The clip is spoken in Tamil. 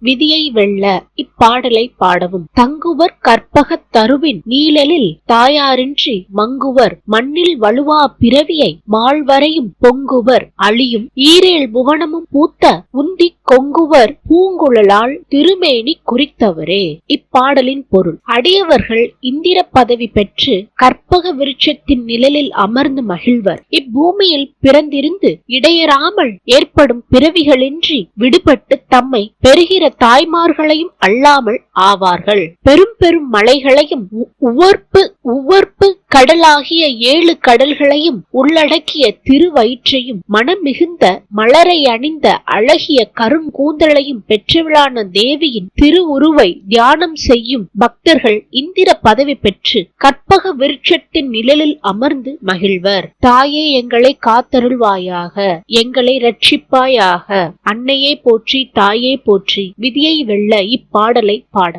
விதியை வெல்ல இப்பாடலை பாடவும். தங்குவர் கற்பகத் தருவின் நீழலில் தாயாரின்றி மங்குவர் மண்ணில் வலுவா பிறவியை மால்வரையும் பொங்குவர் அழியும். ஈரேல் புவனமும் பூத்த உந்திக் கொங்குவர் பூங்குழலால் திருமேனி குறித்தவரே. இப்பாடலின் பொருள். அடியவர்கள் இந்திர பதவி பெற்று கற்பக விருட்சத்தின் நிழலில் அமர்ந்து மகிழ்வர். இப்பூமியில் பிறந்திருந்து இடையறாமல் ஏற்படும் பிறவிகளின்றி விடுபட்டு தம்மை பெறுகிற தாய்மார்களையும் அல்லாமல் ஆவார்கள். பெரும் பெரும் மலைகளையும் உவர்ப்பு உவர்ப்பு கடலாகிய ஏழு கடல்களையும் உள்ளடக்கிய திருவயிற்றையும் மனம் மிகுந்த மலரை அணிந்த அழகிய கருங்கூந்தலையும் பெற்றவளான தேவியின் திருவுருவை தியானம் செய்யும் பக்தர்கள் இந்திர பதவி பெற்று கற்பக விருட்சத்தின் நிழலில் அமர்ந்து மகிழ்வர். தாயே எங்களை காத்தருள்வாயாக எங்களை ரட்சிப்பாயாக. அன்னையே போற்றி தாயே போற்றி விதியை வெல்ல இப்பாடலை பாட